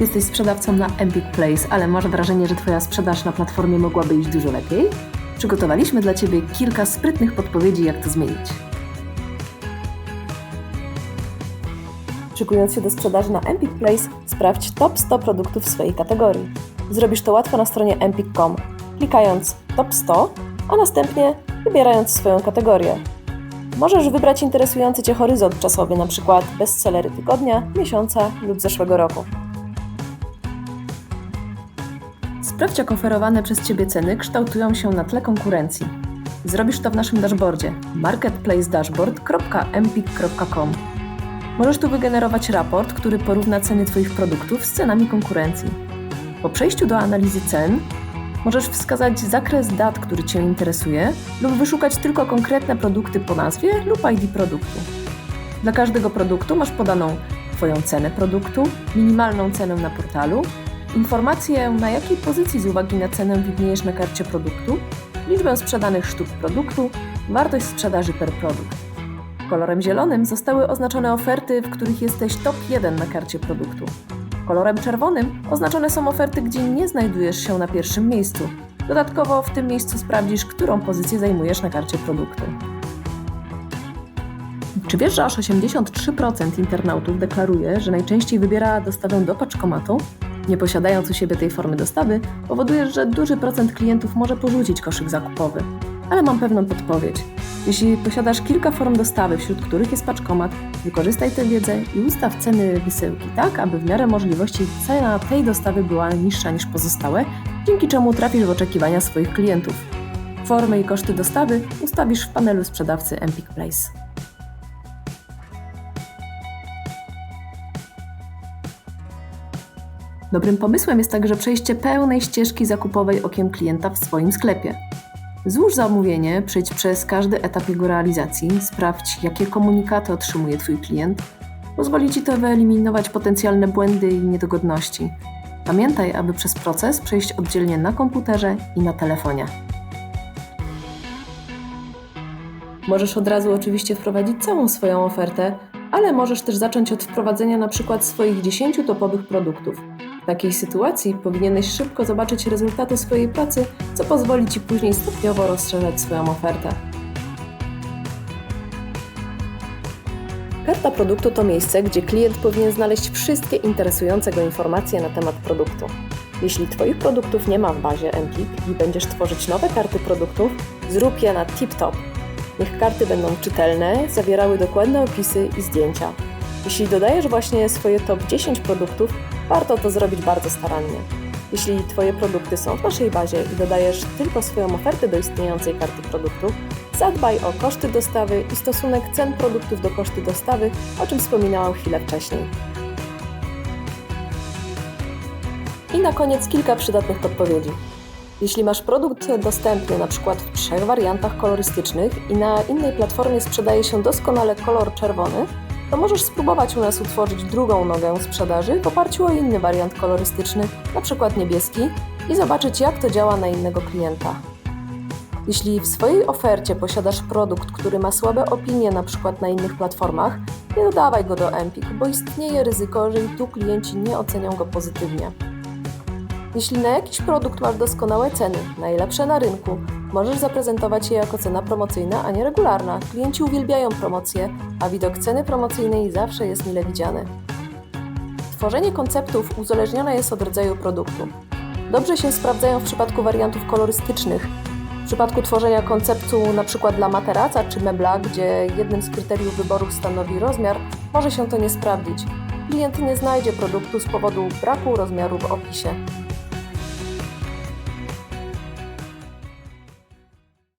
Jesteś sprzedawcą na Empik Place, ale masz wrażenie, że Twoja sprzedaż na platformie mogłaby iść dużo lepiej? Przygotowaliśmy dla Ciebie kilka sprytnych podpowiedzi, jak to zmienić. Szykując się do sprzedaży na Empik Place, sprawdź top 100 produktów w swojej kategorii. Zrobisz to łatwo na stronie empik.com, klikając top 100, a następnie wybierając swoją kategorię. Możesz wybrać interesujący Cię horyzont czasowy, np. bestsellery tygodnia, miesiąca lub zeszłego roku. Sprawdź, jak oferowane przez Ciebie ceny kształtują się na tle konkurencji. Zrobisz to w naszym dashboardzie marketplacedashboard.empik.com. Możesz tu wygenerować raport, który porówna ceny Twoich produktów z cenami konkurencji. Po przejściu do analizy cen możesz wskazać zakres dat, który Cię interesuje, lub wyszukać tylko konkretne produkty po nazwie lub ID produktu. Dla każdego produktu masz podaną Twoją cenę produktu, minimalną cenę na portalu, informację na jakiej pozycji z uwagi na cenę widniejesz na karcie produktu, liczbę sprzedanych sztuk produktu, wartość sprzedaży per produkt. Kolorem zielonym zostały oznaczone oferty, w których jesteś top 1 na karcie produktu. Kolorem czerwonym oznaczone są oferty, gdzie nie znajdujesz się na pierwszym miejscu. Dodatkowo w tym miejscu sprawdzisz, którą pozycję zajmujesz na karcie produktu. Czy wiesz, że aż 83% internautów deklaruje, że najczęściej wybiera dostawę do paczkomatu? Nie posiadając u siebie tej formy dostawy, powoduje, że duży procent klientów może porzucić koszyk zakupowy. Ale mam pewną podpowiedź. Jeśli posiadasz kilka form dostawy, wśród których jest paczkomat, wykorzystaj tę wiedzę i ustaw ceny wysyłki tak, aby w miarę możliwości cena tej dostawy była niższa niż pozostałe, dzięki czemu trafisz w oczekiwania swoich klientów. Formy i koszty dostawy ustawisz w panelu sprzedawcy Empik Place. Dobrym pomysłem jest także przejście pełnej ścieżki zakupowej okiem klienta w swoim sklepie. Złóż zamówienie, przejdź przez każdy etap jego realizacji, sprawdź, jakie komunikaty otrzymuje Twój klient. Pozwoli Ci to wyeliminować potencjalne błędy i niedogodności. Pamiętaj, aby przez proces przejść oddzielnie na komputerze i na telefonie. Możesz od razu oczywiście wprowadzić całą swoją ofertę, ale możesz też zacząć od wprowadzenia na przykład swoich 10 topowych produktów. Takiej sytuacji powinieneś szybko zobaczyć rezultaty swojej pracy, co pozwoli Ci później stopniowo rozszerzać swoją ofertę. Karta produktu to miejsce, gdzie klient powinien znaleźć wszystkie interesujące go informacje na temat produktu. Jeśli Twoich produktów nie ma w bazie Empik i będziesz tworzyć nowe karty produktów, zrób je na tip-top. Niech karty będą czytelne, zawierały dokładne opisy i zdjęcia. Jeśli dodajesz właśnie swoje top 10 produktów, warto to zrobić bardzo starannie. Jeśli Twoje produkty są w naszej bazie i dodajesz tylko swoją ofertę do istniejącej karty produktów, zadbaj o koszty dostawy i stosunek cen produktów do koszty dostawy, o czym wspominałam chwilę wcześniej. I na koniec kilka przydatnych podpowiedzi. Jeśli masz produkt dostępny np. w trzech wariantach kolorystycznych i na innej platformie sprzedaje się doskonale kolor czerwony, to możesz spróbować u nas utworzyć drugą nogę sprzedaży w oparciu o inny wariant kolorystyczny, np. niebieski, i zobaczyć jak to działa na innego klienta. Jeśli w swojej ofercie posiadasz produkt, który ma słabe opinie np. na innych platformach, nie dodawaj go do Empik, bo istnieje ryzyko, że i tu klienci nie ocenią go pozytywnie. Jeśli na jakiś produkt masz doskonałe ceny, najlepsze na rynku, możesz zaprezentować je jako cena promocyjna, a nie regularna. Klienci uwielbiają promocje, a widok ceny promocyjnej zawsze jest mile widziany. Tworzenie konceptów uzależnione jest od rodzaju produktu. Dobrze się sprawdzają w przypadku wariantów kolorystycznych. W przypadku tworzenia konceptu np. dla materaca czy mebla, gdzie jednym z kryteriów wyboru stanowi rozmiar, może się to nie sprawdzić. Klient nie znajdzie produktu z powodu braku rozmiaru w opisie.